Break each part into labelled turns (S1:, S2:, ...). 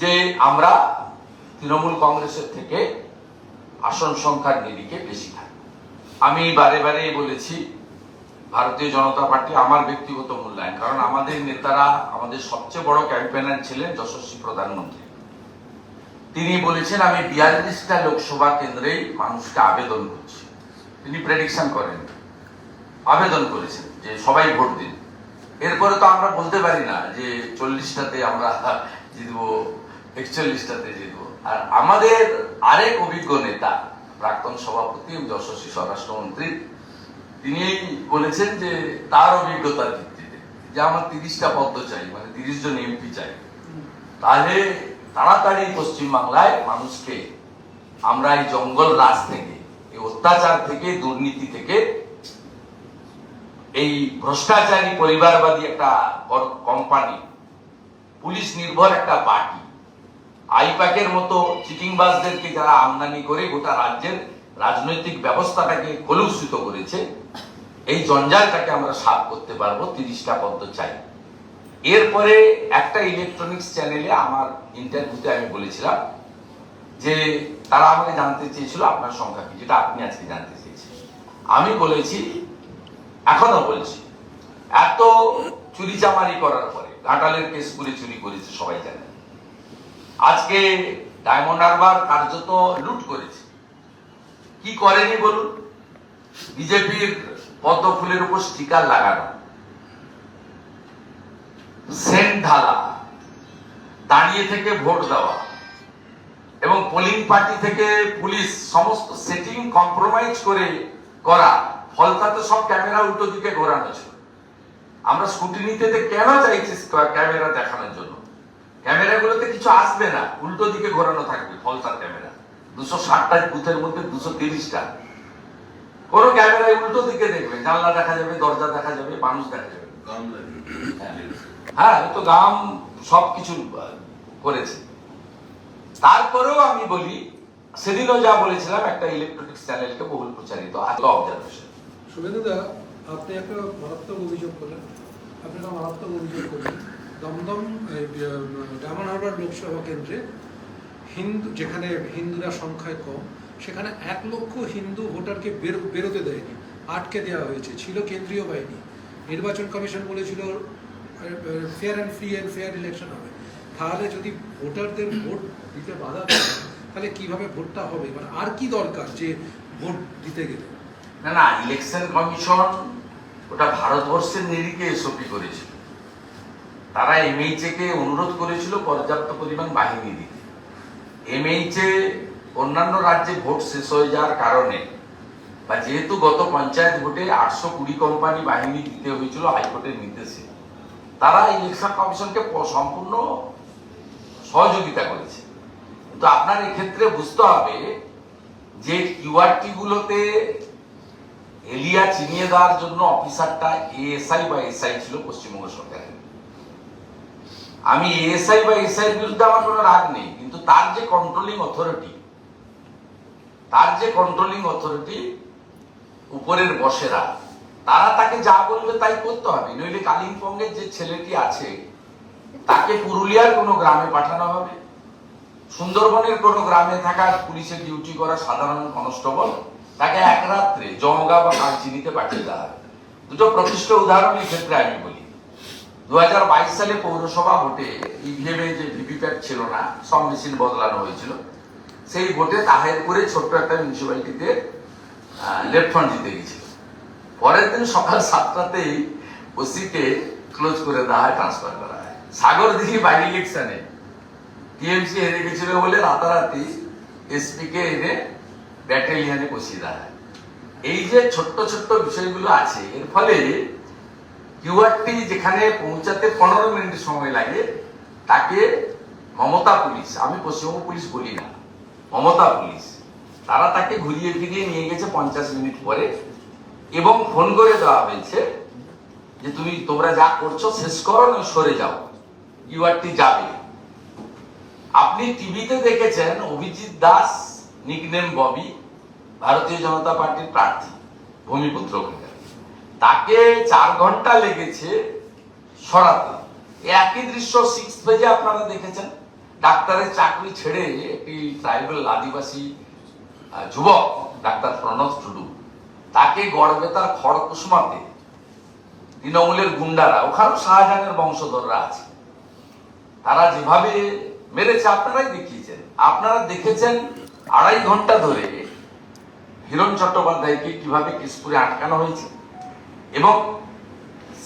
S1: যে আমরা তৃণমূল কংগ্রেসের থেকে আসন সংখ্যার নিরিখে বেশি থাকি। আমি বারে বারে বলেছি, ভারতীয় জনতা পার্টি আমার ব্যক্তিগত মূল্যায়ন, কারণ আমাদের নেতারা আমাদের সবচেয়ে বড় ক্যাম্পেনার ছিলেন যশস্বী প্রধানমন্ত্রী। তিনি বলেছেন, আমি বিয়াল্লিশটা লোকসভা কেন্দ্রেই মানুষকে আবেদন করছি। তিনি প্রেডিকশন করেন, আবেদন করেছেন যে সবাই ভোট দিন। এরপরে তো আমরা বলতে পারি না যে চল্লিশটাতে আমরা জিতবো। একচল্লিশটাতে জিতবো আর আমাদের আরেক অভিজ্ঞ নেতা, প্রাক্তন সভাপতি যশস্বী স্বরাষ্ট্রমন্ত্রী, তিনি বলেছেন যে তার অভিজ্ঞতার ভিত্তিতে যে আমার তিরিশটা পদ্ম চাই মানে তিরিশ জন এমপি চাই, তাহলে তাড়াতাড়ি পশ্চিমবাংলায় মানুষকে আমরা এই জঙ্গল রাজ থেকে, এই অত্যাচার থেকে, দুর্নীতি থেকে, এই ভ্রষ্টাচারী পরিবারবাদী একটা কোম্পানি পুলিশ নির্ভর একটা পার্টি আইপ্যাকের মতো চিটিংবাজদেরকে যারা আমদানি করে গোটা রাজ্যের রাজনৈতিক ব্যবস্থাটাকে কলুষিত করেছে, এই জঞ্জালটাকে আমরা সাফ করতে পারব, তিরিশটা পদ্ম চাই। এরপরে একটা ইলেকট্রনিক্স চ্যানেলে আমার ইন্টারভিউতে আমি বলেছিলাম যে, তারা আমাকে জানতে চেয়েছিল আপনার সংখ্যা কি, যেটা আপনি আজকে জানতে চেয়েছেন। আমি বলেছি, এখনও বলছি, এত চুরি চামারি করার পরে, ঘাটালের কেসগুলি চুরি করেছে সবাই জানে। আজকে ডায়মন্ড হারবার কার্যত লুট করেছে। কি করেনি বলুন? বিজেপির পদ্ম ফুলের উপর স্টিকার লাগানো। সেন্ট ঢালা। দাঁড়িয়ে থেকে ভোট দেওয়া। এবং পোলিং পার্টি থেকে পুলিশ সমস্ত সেটিং কম্প্রোমাইজ করে করা। ফলতাতে সব ক্যামেরা উল্টো দিকে ঘোরানো ছিল। আমরা স্কুটিনিতে কেন চাইছি ক্যামেরা দেখানোর জন্য? ক্যামেরাগুলোতে কিছু আসবে না উল্টো দিকে ঘোরানো থাকবে ফলতার ক্যামেরা। দুশো ষাটটা বুথের মধ্যে দুশো তিরিশটা। কোনো ক্যামেরায় উল্টো দিকে দেখবে জানলা দেখা যাবে দরজা দেখা যাবে মানুষ দেখা যাবে। হ্যাঁ তো গাম সবকিছু আহ, করেছে। তারপরেও আমি বলি সেদিনও যা বলেছিলাম একটা ইলেকট্রনিক্স চ্যানেলকে বহুল প্রচারিত অবজারভেশন
S2: শুভেন্দুদা আপনি একটা মারাত্মক অভিযোগ করলেন। আপনি একটা মারাত্মক অভিযোগ করলেন। দমদম ডায়মন্ড হারবার লোকসভা কেন্দ্রে হিন্দু, যেখানে হিন্দুরা সংখ্যায় কম, সেখানে এক লক্ষ হিন্দু ভোটারকে বের- বেরোতে দেয়নি, আটকে দেওয়া হয়েছে, ছিল কেন্দ্রীয় বাহিনী। নির্বাচন কমিশন বলেছিল fair and free and fair election হবে। তাহলে যদি ভোটারদের ভোট দিতে বাধা দেয়, তাহলে কীভাবে ভোটটা হবে? মানে আর কি দরকার যে ভোট দিতে গেলে?
S1: না না ইলেকশন কমিশন ওটা ভারতবর্ষের নিরিখে এসওপি করেছিল। তারা এমএইচএ কে অনুরোধ করেছিল পর্যাপ্ত পরিমাণ বাহিনী দিতে। এমএইচএ অন্যান্য রাজ্যে ভোট শেষ হয়ে যাওয়ার কারণে বা যেহেতু গত পঞ্চায়েত ভোটে আটশো কুড়ি কোম্পানি বাহিনী দিতে হয়েছিল হাইকোর্টের নির্দেশে, তারা ইলেকশন কমিশনকে সম্পূর্ণ সহযোগিতা করেছে। কিন্তু আপনার এক্ষেত্রে বুঝতে হবে যে কিউআরটি গুলোতে এলিয়া চিনিয়ে দেওয়ার জন্য অফিসারটা এএসআই বা এসআই ছিল পশ্চিমবঙ্গ সরকারের। আমি এএসআই বা এসআই বিরুদ্ধে আমার কোনো রাগ নেই, কিন্তু তার যে কন্ট্রোলিং অথরিটি তার যে কন্ট্রোলিং অথরিটি উপরের বসেরা, তারা তাকে যা বলবে তাই করতে হবে। নইলে কালিম্পংয়ের যে ছেলেটি আছে, তাকে পুরুলিয়ার কোনো গ্রামে পাঠানো হবে। সুন্দরবনের কোনো গ্রামে থাকা পুলিশের ডিউটি করা সাধারণ কনস্টেবল তাকে এক রাত্রে জঙ্গা বা কালচিনিতে পাঠিয়ে দেওয়া হবে। দুটো প্রতিষ্ঠ উদাহরণ এই ক্ষেত্রে আমি বলি। দু হাজার বাইশ সালে পৌরসভা ভোটে ইভিএম এ যে ভিভিপ্যাট ছিল না, সব মেশিন বদলানো হয়েছিল। সেই ভোটে তাহেরপুরে ছোট্ট একটা মিউনিসিপ্যালিটিতে লেফট জিতে গেছিল। পরের দিন সকাল সাতটাতেই ওসিকে ক্লোজ করে দেওয়া হয় ট্রান্সফার করা হয়। সাগর দিঘি বাই ইলেকশনে টিএমসি হেরে গেছিল বলে রাতারাতি এসপি কে এনে ব্যাটালিয়ানে বসিয়ে দেওয়া হয়। এই যে ছোট্ট ছোট্ট বিষয়গুলো আছে, এর ফলে কিউআরটি যেখানে পৌঁছাতে পনেরো মিনিট সময় লাগে, তাকে মমতা পুলিশ, আমি পশ্চিমবঙ্গ পুলিশ বলি না, মমতা পুলিশ, তারা তাকে ঘুরিয়ে ফিরিয়ে নিয়ে গেছে পঞ্চাশ মিনিট পরে এবং ফোন করে দেওয়া হয়েছে যে তুমি, তোমরা যা করছ শেষ করো, না সরে যাও ইউআরটি যাবে আপনি টিভিতে দেখেছেন অভিজিৎ দাস নিকনেম ববি, ভারতীয় জনতা পার্টির প্রার্থী, ভূমিপুত্র। তাকে চার ঘণ্টা লেগেছে সরাতে। একই দৃশ্য সিক্স পেজে আপনারা দেখেছেন। ডাক্তারের চাকরি ছেড়ে একটি ট্রাইবেল আদিবাসী যুবক, ডাক্তার প্রণব টুডু, তাকে গড়বে গড়বেতার খড়কুসমাতে তৃণমূলের গুন্ডারা, ওখানেও শাহজাহানের বংশধররা আছে। তারা যেভাবে মেরেছে, আপনারাই দেখিয়েছেন। আপনারা দেখেছেন আড়াই ঘণ্টা ধরে হিরণ চট্টোপাধ্যায়কে কীভাবে কেশপুরে আটকানো হয়েছে। এবং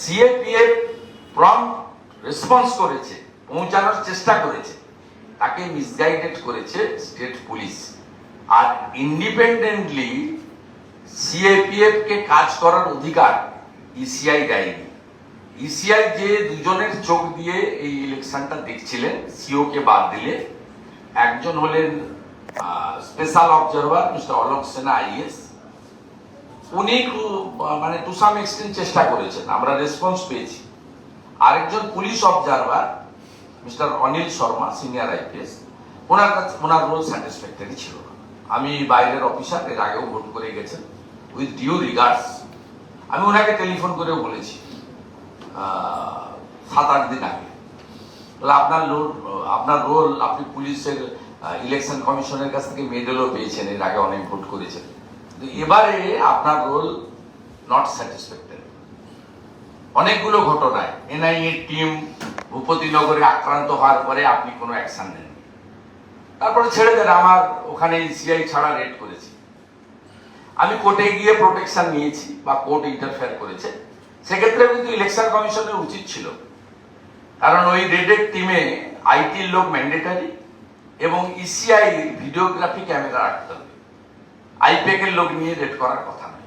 S1: সিএপিএফ প্রম রেসপন্স করেছে, পৌঁছানোর চেষ্টা করেছে। তাকে মিসগাইডেড করেছে স্টেট পুলিশ আর ইন্ডিপেন্ডেন্টলি সিএপিএফ কে কাজ করার অধিকার ইসিআই দেয়নি। ইসিআই যে দুজনের চোখ দিয়ে এই ইলেকশনটা দেখছিলেন সিও কে বাদ দিলে, একজন হলেন স্পেশাল অবজারভার মিস্টার অলোক সেনা আইএস উনি মানে টু সাম এক্সটেন্ট চেষ্টা করেছেন। আমরা রেসপন্স পেয়েছি। আরেকজন police observer mister Anil Sharma senior IPS ওনার কাছে ওনার রোল স্যাটিসফ্যাক্টরি ছিল আমি বাইরের অফিসার এর আগেও ভোট করে গেছেন উইথ ডিউ রিগার্ডস আমি ওনাকে টেলিফোন করেও বলেছি সাত আট দিন আগে। বলে, আপনার রোল আপনার রোল আপনি পুলিশের ইলেকশন কমিশনের কাছ থেকে মেডেলও পেয়েছেন, এর আগে অনেক ভোট করেছেন। এবারে আপনার রোল নট স্যাটিসফ্যাক্টরি অনেকগুলো ঘটনায় এনআইএ টিম ভূপতিনগরে আক্রান্ত হওয়ার পরে আপনি কোনো অ্যাকশন নেন তারপরে ছেড়ে দেন, আমার ওখানে সিআই ছাড়া রেড করেছি। আমি কোর্টে গিয়ে প্রোটেকশন নিয়েছি বা কোর্ট ইন্টারফেয়ার করেছে। সেক্ষেত্রে কিন্তু ইলেকশন কমিশনের উচিত ছিল। কারণ ওই রেডের টিমে আইটির লোক ম্যান্ডেটারি এবং ইসিআই ভিডিওগ্রাফি ক্যামেরা রাখতে হবে। আইপ্যাক এর লোক নিয়ে রেড করার কথা নয়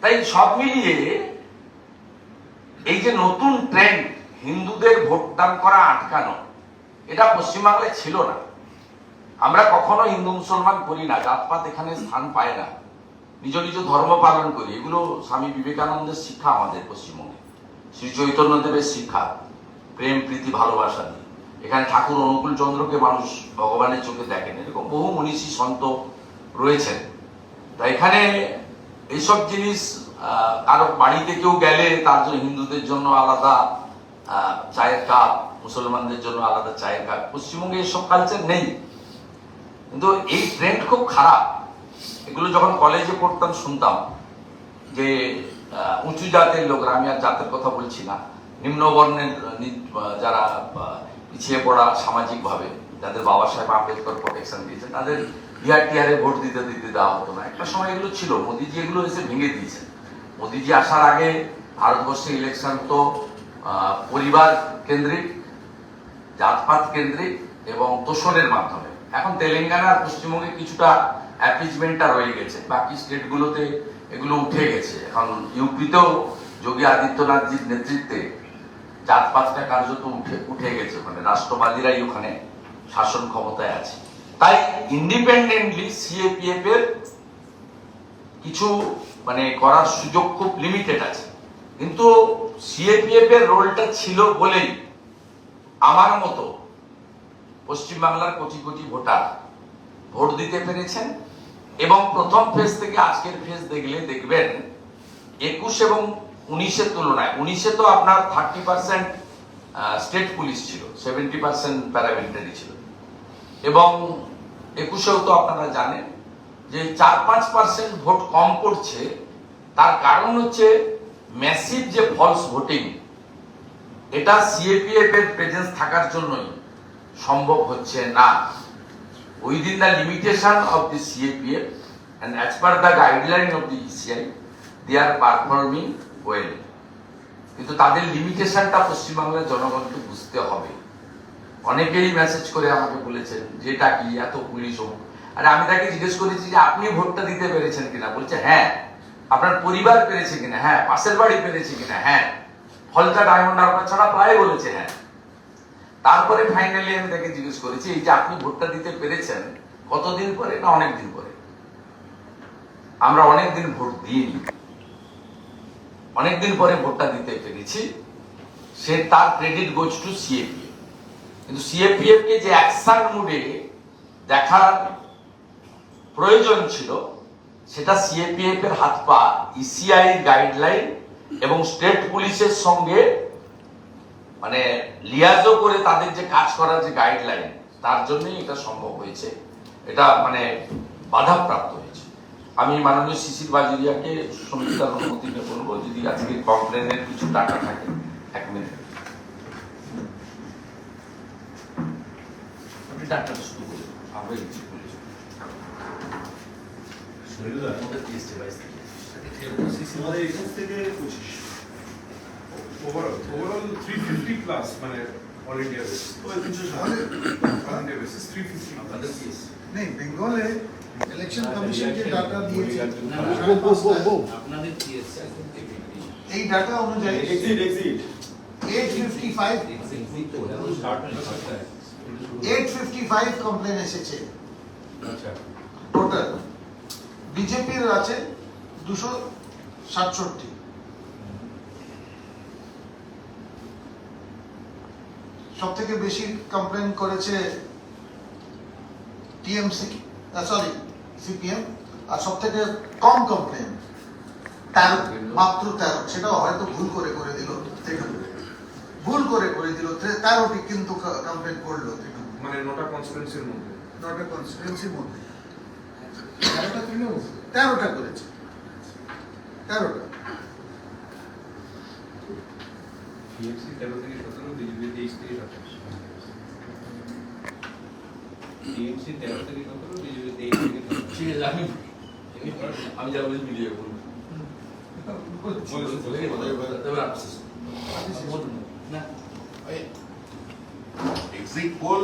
S1: তাই সব মিলিয়ে এই যে নতুন ট্রেন্ড হিন্দুদের ভোটদান করা আটকানো, এটা পশ্চিমবাংলায় ছিল না। আমরা কখনো হিন্দু মুসলমান করি না, জাতপাত এখানে স্থান পায় না। নিজ নিজ ধর্ম পালন করি, এগুলো স্বামী বিবেকানন্দের শিক্ষা আমাদের পশ্চিমবঙ্গে। শ্রী চৈতন্যদেবের শিক্ষা, প্রেম, প্রীতি, ভালোবাসা দিয়ে এখানে ঠাকুর অনুকূল চন্দ্রকে মানুষ ভগবানের চোখে দেখেন, এরকম বহু মনীষী সন্ত রয়েছেন। তা এখানে এইসব জিনিস কারও বাড়িতে কেউ গেলে তার জন্য হিন্দুদের জন্য আলাদা চায়ের কাপ, মুসলমানদের জন্য আলাদা চায়ের কাপ। পশ্চিমবঙ্গে এইসব কালচার নেই। কিন্তু এই ট্রেন্ড খুব খারাপ। এগুলো যখন কলেজে পড়তাম, শুনতাম যে উঁচু জাতের লোকরা, আমি আর জাতের কথা বলছি না, নিম্নবর্ণের যারা পিছিয়ে পড়া সামাজিকভাবে, যাদের বাবা সাহেব আম্বেদকর প্রোটেকশন দিয়েছেন, তাদের বিহার টিহারে ভোট দিতে দিতে দেওয়া হতো না। একটা সময় এগুলো ছিল। মোদিজি এগুলো এসে ভেঙে দিয়েছেন। মোদিজি আসার আগে ভারতবর্ষে ইলেকশন তো পরিবার কেন্দ্রিক, জাতপাত কেন্দ্রিক এবং তোষণের মাধ্যমে। এখন তেলেঙ্গানা আর পশ্চিমবঙ্গে কিছুটা অ্যাপিজমেন্টটা রয়ে গেছে। বাকি স্টেটগুলোতে এগুলো উঠে গেছে। এখন ইউপিতেও যোগী আদিত্যনাথজির নেতৃত্বে জাতপাতটা কার্যত উঠে উঠে গেছে। ওখানে রাষ্ট্রবাদীরাই ওখানে শাসন ক্ষমতায় আছে। তাই ইন্ডিপেন্ডেন্টলি সিএপিএফ এর কিছু মানে করার সুযোগ খুব লিমিটেড আছে। কিন্তু সিএপিএফ এর রোলটা ছিল বলেই আমার মতো পশ্চিমবাংলার কোটি কোটি ভোটার ভোট দিতে পেরেছেন এবং প্রথম ফেজ থেকে আজকের ফেজ দেখলে দেখবেন একুশ এবং উনিশের তুলনায়, উনিশে তো আপনার থার্টি পার্সেন্ট স্টেট পুলিশ ছিল সেভেন্টি পার্সেন্ট প্যারামিলিটারি ছিল। এবং একুশেও তো আপনারা জানেন যে চার পাঁচ পার্সেন্ট ভোট কম পড়ছে, তার কারণ হচ্ছে ম্যাসিভ যে ফলস ভোটিং এটা সিএপিএফ এর প্রেজেন্স থাকার জন্যই সম্ভব হচ্ছে না। Within the limitation of the CAPF and as per the guideline of the ECI they are performing well কিন্তু তাদের লিমিটেশনটা পশ্চিমবাংলার জনগণকে বুঝতে হবে। অনেকেই মেসেজ করে আমাকে বলেছেন যে এটা কি, এত পুলিশ হোক। আর আমি তাকে জিজ্ঞেস করেছি যে, আপনি ভোটটা দিতে পেরেছেন কিনা? বলছে হ্যাঁ। আপনার পরিবার পেরেছে কিনা? হ্যাঁ। পাশের বাড়ি পেরেছে কিনা? হ্যাঁ। ফলতা ডায়মন্ড হারবার ছাড়া প্রায় বলেছে। হ্যাঁ। তারপরে ফাইনালি আমি তাকে জিজ্ঞেস করেছি, এই যে আপনি ভোটটা দিতে পেরেছেন, কতদিন পরে না অনেক দিন পরে? আমরা অনেক দিন ভোট দিইনি। অনেকদিন পরে ভোটটা দিতে পেরেছি। সে তার ক্রেডিট গোজ টু সিএপিএফ কিন্তু সিএপিএফ কে যে অ্যাকশন মুডে দেখার প্রয়োজন ছিল, সেটা সিএপিএফ এর হাত পা ইসিআই গাইডলাইন এবং স্টেট পুলিশের সঙ্গে মানে লিয়াজও করে তাদের যে কাজ করার যে গাইডলাইন তার জন্যই এটা সম্ভব হয়েছে। এটা মানে বাধাপ্রাপ্ত হয়েছে। আমি মাননীয় শিশির বাজুরিয়াকে সমিতির অনুমতিতে বলব, যদি আজকে কমপ্লেনের কিছু ডাটা থাকে, এক মিনিট ডাক্তার শুরু করি আমরা কিছু করি আমাদের তিরিশ বাইশ
S3: আমাদের একুশ থেকে পঁচিশ। Overall overall three fifty plus মানে all India basis all India basis three fifty
S4: নেই বেঙ্গলে ইলেকশন কমিশন যে ডাটা দিয়েছে।
S5: আপনাদের কি আছে?
S4: এই ডাটা অনুযায়ী
S3: এক্সিট এক্সিট
S4: 855 এক্সিট 855 কমপ্লেন এসেছে।
S3: আচ্ছা।
S4: টোটাল বিজেপির আছে দুশো সাতষট্টি। সব থেকে বেশি কমপ্লেন করেছে টিএমসি সরি সিপিএম আর সব থেকে কম কমপ্লেন তেরো মাত্র তেরো। সেটাও হয়তো ভুল করে করে দিল ভুল করে করে দিল তে- তেরোটি কিন্তু কমপ্লেন করল
S3: মানে নটা কনস্টিটুয়েন্সির মধ্যে।
S4: নটা কনস্টিটুয়েন্সির মধ্যে। তেরোটা তৃণমূল তেরোটা করেছে। তেরোটা।
S3: তেরো থেকে সতেরো বিজেপি তেইশ থেকে সাতাশ।
S5: টিএমসি তেরো থেকে সতেরো বিজেপি তেইশ থেকে
S1: ঠিক আছে আমি আমি যা বলি মিলিয়ে বলব বলে গেলে তবে আপনি শেষ করুন।
S5: না
S6: এক্সিট পোল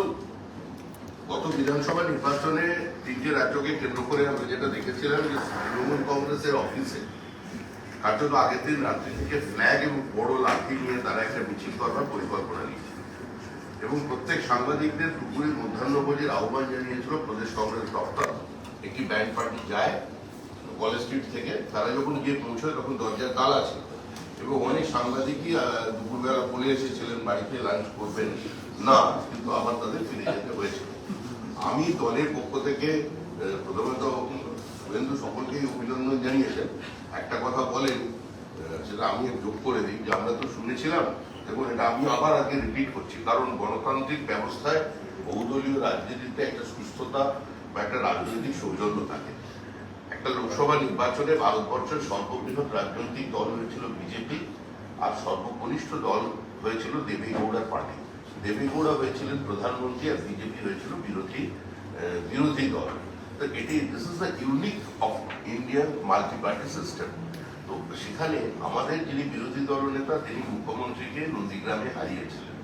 S6: গত বিধানসভা নির্বাচনে তিনটে রাজ্যকে কেন্দ্র করে আমরা যেটা দেখেছিলাম যে তৃণমূল কংগ্রেসের অফিসে কার্যত আগের দিন রাত্রি থেকে ফ্ল্যাগ এবং বড় লাঠি নিয়ে তারা একটা মিছিল করবার পরিকল্পনা নিয়েছে এবং প্রত্যেক সাংবাদিকদের দুপুরে মধ্যাহ্নভোজের আহ্বান জানিয়েছিল প্রদেশ কংগ্রেস দপ্তর, একটি ব্যান্ড পার্টি যায় কলেজ স্ট্রিট থেকে, তারা যখন গিয়ে পৌঁছয় তখন দরজার তালা ছিল। এবং অনেক সাংবাদিকই দুপুরবেলা বলে এসেছিলেন বাড়িতে লাঞ্চ করবেন না কিন্তু আবার তাদের ফিরে যেতে হয়েছিল আমি দলের পক্ষ থেকে আহ, প্রথমে তো শুভেন্দু সকলকেই অভিনন্দন জানিয়েছেন। একটা কথা বলেন সেটা আমি যোগ করে দিই যে আমরা তো শুনেছিলাম দেখুন এটা আমি আবার আগে রিপিট করছি। কারণ গণতান্ত্রিক ব্যবস্থায় বহুদলীয় রাজনীতিতে একটা সুস্থতা বা একটা রাজনৈতিক সৌজন্য থাকে। একটা লোকসভা নির্বাচনে ভারতবর্ষের সর্ববৃহৎ রাজনৈতিক দল হয়েছিল বিজেপি, আর সর্বকনিষ্ঠ দল হয়েছিল দেবেগৌড়ার পার্টি। দেবেগৌড়া হয়েছিলেন প্রধানমন্ত্রী আর বিজেপি হয়েছিল বিরোধী বিরোধী দল। তো এটি this is the unique of Indian multi party system তো সেখানে আমাদের যিনি বিরোধী দলনেতা তিনি মুখ্যমন্ত্রীকে নন্দীগ্রামে হারিয়েছিলেন।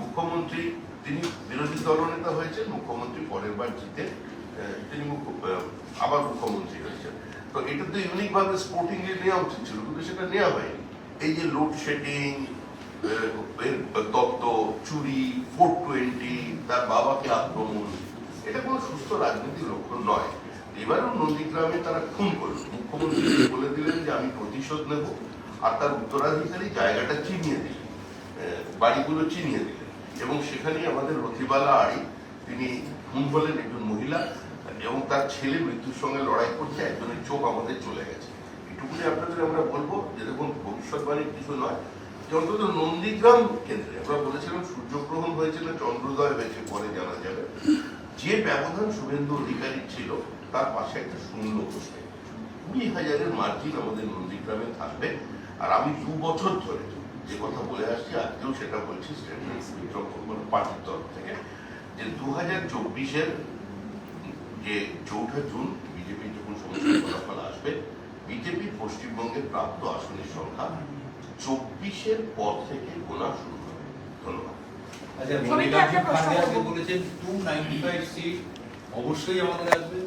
S6: মুখ্যমন্ত্রী, তিনি বিরোধী দলনেতা হয়েছেন, মুখ্যমন্ত্রী পরের বার জিতে তিনি আহ, আবার মুখ্যমন্ত্রী হয়েছেন তো এটা তো ইউনিক ভাবে স্পোর্টিংলি নেওয়া উচিত ছিল কিন্তু সেটা নেওয়া হয়নি। এই যে লোডশেডিং তত্ত্ব চুরি ফোর টোয়েন্টি তার বাবাকে আক্রমণ এটা কোনো সুস্থ রাজনীতির লক্ষণ নয়। এবারেও নন্দীগ্রামে তারা খুন করল। মুখ্যমন্ত্রী বলে দিলেন যে আমি প্রতিশোধ নেব আর তার উত্তরাধিকারী জায়গাটা চিনিয়ে দিলেন বাড়িগুলো চিনিয়ে দিলেন। এবং সেখানে আমাদের রথিবালা আড়ি তিনি খুন হলেন একজন মহিলা এবং তার ছেলে মৃত্যুর সঙ্গে লড়াই করছে, একজনের চোখ আমাদের চলে গেছে। এটুকুনি আপনাদের আমরা বলব যে দেখুন ভবিষ্যৎবাণীর কিছু নয় অন্তত নন্দীগ্রাম কেন্দ্রে, আমরা বলেছিলাম সূর্যগ্রহণ হয়েছে না চন্দ্রোদয় হয়েছে, পরে জানা যাবে, যে ব্যবধান শুভেন্দু অধিকারী ছিল, তার পাশে একটা শূন্য বসবে কুড়ি হাজারের মার্জিন আমাদের নন্দীগ্রামে থাকবে, আর আমি দু বছর ধরে যে কথা বলে আসছি, আজকেও সেটা বলছি স্টেট বিক্রম পার্টির তরফ থেকে, যে দু হাজার চব্বিশের যে চৌঠা জুন বিজেপি যখন সমস্ত ফলাফল আসবে বিজেপি পশ্চিমবঙ্গের প্রাপ্ত আসনের সংখ্যা চব্বিশের পর থেকে গোনা শুরু হবে। ধন্যবাদ।
S5: আচ্ছা। বলেছেন টু নাইনটি ফাইভ সিট অবশ্যই আমাদের আসবে।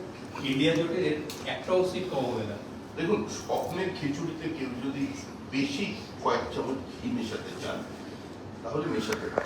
S5: ইন্ডিয়া জোটের একটাও সিট কম হবে না।
S6: দেখুন স্বপ্নের খিচুড়িতে কেউ যদি বেশি কয়েক চামচ ঘি মেশাতে চান তাহলে মেশাতে পারেন।